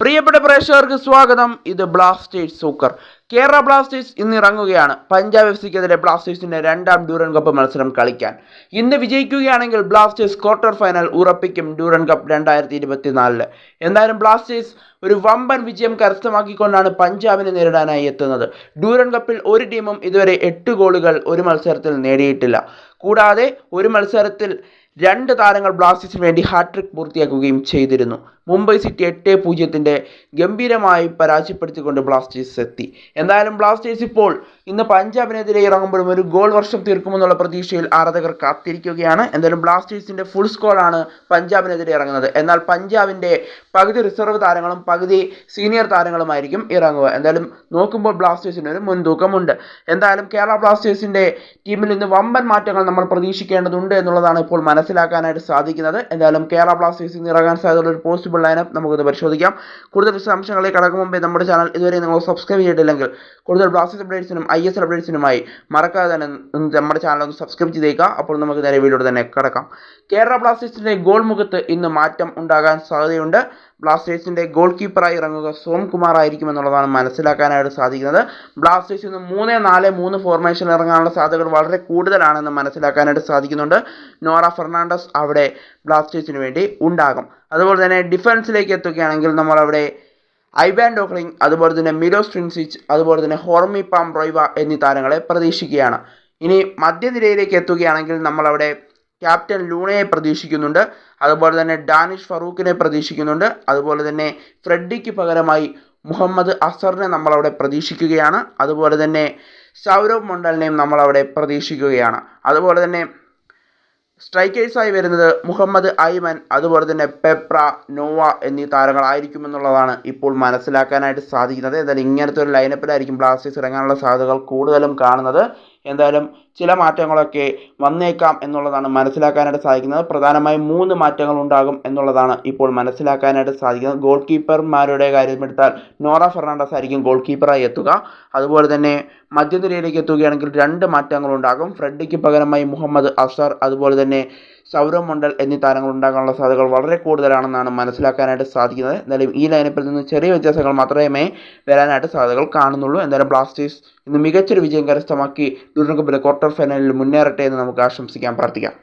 പ്രിയപ്പെട്ട പ്രേക്ഷകർക്ക് സ്വാഗതം. ഇത് ബ്ലാസ്റ്റേഴ്സ് സൂക്കർ കേരള ബ്ലാസ്റ്റേഴ്സ് ഇന്ന് ഇറങ്ങുകയാണ്. പഞ്ചാബ് എഫ് സിക്കെതിരെ ബ്ലാസ്റ്റേഴ്സിന്റെ രണ്ടാം ഡ്യൂറൻ കപ്പ് മത്സരം കളിക്കാൻ. ഇന്ന് വിജയിക്കുകയാണെങ്കിൽ ബ്ലാസ്റ്റേഴ്സ് ക്വാർട്ടർ ഫൈനൽ ഉറപ്പിക്കും ഡ്യൂറൻ കപ്പ് രണ്ടായിരത്തി ഇരുപത്തിനാലിൽ എന്തായാലും ബ്ലാസ്റ്റേഴ്സ് ഒരു വമ്പൻ വിജയം കരസ്ഥമാക്കിക്കൊണ്ടാണ് പഞ്ചാബിനെ നേരിടാനായി എത്തുന്നത്. ഡ്യൂറൻ കപ്പിൽ ഒരു ടീമും ഇതുവരെ എട്ട് ഗോളുകൾ ഒരു മത്സരത്തിൽ നേടിയിട്ടില്ല. കൂടാതെ ഒരു മത്സരത്തിൽ രണ്ട് താരങ്ങൾ ബ്ലാസ്റ്റേഴ്സിന് വേണ്ടി ഹാട്രിക് പൂർത്തിയാക്കുകയും ചെയ്തിരുന്നു. മുംബൈ സിറ്റി എട്ട് പൂജ്യത്തിന്റെ ഗംഭീരമായി പരാജയപ്പെടുത്തിക്കൊണ്ട് ബ്ലാസ്റ്റേഴ്സ് എത്തി. എന്തായാലും ബ്ലാസ്റ്റേഴ്സ് ഇപ്പോൾ ഇന്ന് പഞ്ചാബിനെതിരെ ഇറങ്ങുമ്പോഴും ഒരു ഗോൾ വർഷം തീർക്കുമെന്നുള്ള പ്രതീക്ഷയിൽ ആരാധകർ കാത്തിരിക്കുകയാണ്. എന്തായാലും ബ്ലാസ്റ്റേഴ്സിന്റെ ഫുൾ സ്കോഡാണ് പഞ്ചാബിനെതിരെ ഇറങ്ങുന്നത്. എന്നാൽ പഞ്ചാബിന്റെ പകുതി റിസർവ് താരങ്ങളും പകുതി സീനിയർ താരങ്ങളുമായിരിക്കും ഇറങ്ങുക. എന്തായാലും നോക്കുമ്പോൾ ബ്ലാസ്റ്റേഴ്സിന് ഒരു മുൻതൂക്കമുണ്ട്. എന്തായാലും കേരള ബ്ലാസ്റ്റേഴ്സിന്റെ ടീമിൽ നിന്ന് വമ്പൻ മാറ്റങ്ങൾ നമ്മൾ പ്രതീക്ഷിക്കേണ്ടതുണ്ട് എന്നുള്ളതാണ് ഇപ്പോൾ മനസ്സിലാക്കാനായിട്ട് സാധിക്കുന്നത്. എന്തായാലും കേരള ബ്ലാസ്റ്റേഴ്സിൽ നിന്ന് ഇറങ്ങാൻ സാധ്യതയുള്ള ഒരു പോസിബിൾ ലൈനപ്പ് നമുക്കത് പരിശോധിക്കാം. കൂടുതൽ വിശദാംശങ്ങളിലേക്ക് കടക്കും മുമ്പേ നമ്മുടെ ചാനൽ ഇതുവരെ നിങ്ങൾ സബ്സ്ക്രൈബ് ചെയ്തിട്ടില്ലെങ്കിൽ കൂടുതൽ ബ്ലാസ്റ്റേഴ്സ് അപ്ഡേറ്റ്സിനും ഐ എസ് അപ്ഡേറ്റ്സിനുമായി മറക്കാതെ തന്നെ നമ്മുടെ ചാനൽ ഒന്ന് സബ്സ്ക്രൈബ് ചെയ്തേക്കുക അപ്പോൾ നമുക്ക് നേരെ വീഡിയോയുടെ തന്നെ കിടക്കാം. കേരള ബ്ലാസ്റ്റേഴ്സിന്റെ ഗോൾ മുഖത്ത് ഇന്ന് മാറ്റം ഉണ്ടാകാൻ സാധ്യതയുണ്ട്. ബ്ലാസ്റ്റേഴ്സിന്റെ ഗോൾ കീപ്പറായി ഇറങ്ങുക സോംകുമാർ ആയിരിക്കും എന്നുള്ളതാണ് മനസ്സിലാക്കാനായിട്ട് സാധിക്കുന്നത്. ബ്ലാസ്റ്റേഴ്സ് ഇന്ന് മൂന്ന് നാല് മൂന്ന് ഫോർമേഷൻ ഇറങ്ങാനുള്ള സാധ്യതകൾ വളരെ കൂടുതലാണെന്ന് മനസ്സിലാക്കാനായിട്ട് സാധിക്കുന്നുണ്ട്. നോറ ഫെർണാണ്ടസ് അവിടെ ബ്ലാസ്റ്റേഴ്സിന് വേണ്ടി ഉണ്ടാകും. അതുപോലെ തന്നെ ഡിഫൻസിലേക്ക് എത്തുകയാണെങ്കിൽ നമ്മളവിടെ ഐവാൻ ഡോക്ലിംഗ് അതുപോലെ തന്നെ മിലോസ് ട്രിൻസിച്ച് അതുപോലെ തന്നെ ഹോർമി പാം റോയ്വ എന്നീ താരങ്ങളെ പ്രതീക്ഷിക്കുകയാണ്. ഇനി മധ്യനിരയിലേക്ക് എത്തുകയാണെങ്കിൽ നമ്മളവിടെ ക്യാപ്റ്റൻ ലൂണയെ പ്രതീക്ഷിക്കുന്നുണ്ട് അതുപോലെ തന്നെ ഡാനിഷ് ഫറൂഖിനെ പ്രതീക്ഷിക്കുന്നുണ്ട് അതുപോലെ തന്നെ ഫ്രെഡിക്ക് പകരമായി മുഹമ്മദ് അസറിനെ നമ്മളവിടെ പ്രതീക്ഷിക്കുകയാണ് അതുപോലെ തന്നെ സൗരവ് മണ്ഡലിനെയും നമ്മളവിടെ പ്രതീക്ഷിക്കുകയാണ്. അതുപോലെ തന്നെ സ്ട്രൈക്കേഴ്സായി വരുന്നത് മുഹമ്മദ് ഐമൻ അതുപോലെ തന്നെ പെപ്ര നോവ എന്നീ താരങ്ങളായിരിക്കുമെന്നുള്ളതാണ് ഇപ്പോൾ മനസ്സിലാക്കാനായിട്ട് സാധിക്കുന്നത്. എന്തായാലും ഇങ്ങനത്തെ ഒരു ലൈനപ്പിലായിരിക്കും ബ്ലാസ്റ്റേഴ്സ് ഇറങ്ങാനുള്ള സാധ്യതകൾ കൂടുതലും കാണുന്നത്. എന്തായാലും ചില മാറ്റങ്ങളൊക്കെ വന്നേക്കാം എന്നുള്ളതാണ് മനസ്സിലാക്കാനായിട്ട് സാധിക്കുന്നത്. പ്രധാനമായും മൂന്ന് മാറ്റങ്ങൾ ഉണ്ടാകും എന്നുള്ളതാണ് ഇപ്പോൾ മനസ്സിലാക്കാനായിട്ട് സാധിക്കുന്നത്. ഗോൾ കീപ്പർമാരുടെ കാര്യമെടുത്താൽ നോറ ഫെർണാണ്ടസ് ആയിരിക്കും ഗോൾ കീപ്പറായി എത്തുക. അതുപോലെ തന്നെ മധ്യനിരയിലേക്ക് എത്തുകയാണെങ്കിൽ രണ്ട് മാറ്റങ്ങളുണ്ടാകും ഫ്രെഡിക്ക് പകരമായി മുഹമ്മദ് അസർ അതുപോലെ തന്നെ സൗരവ് മണ്ഡൽ എന്നീ താരങ്ങൾ ഉണ്ടാകാനുള്ള സാധ്യതകൾ വളരെ കൂടുതലാണെന്നാണ് മനസ്സിലാക്കാനായിട്ട് സാധിക്കുന്നത്. എന്തായാലും ഈ ലൈനപ്പിൽ നിന്ന് ചെറിയ വ്യത്യാസങ്ങൾ മാത്രമേ വരാനായിട്ട് സാധ്യതകൾ കാണുന്നുള്ളൂ. എന്തായാലും ബ്ലാസ്റ്റേഴ്സ് ഇന്ന് മികച്ചൊരു വിജയം കരസ്ഥമാക്കി കപ്പിലെ ക്വാർട്ടർ ഫൈനലിൽ മുന്നേറട്ടെ എന്ന് നമുക്ക് ആശംസിക്കാൻ പ്രാർത്ഥിക്കാം.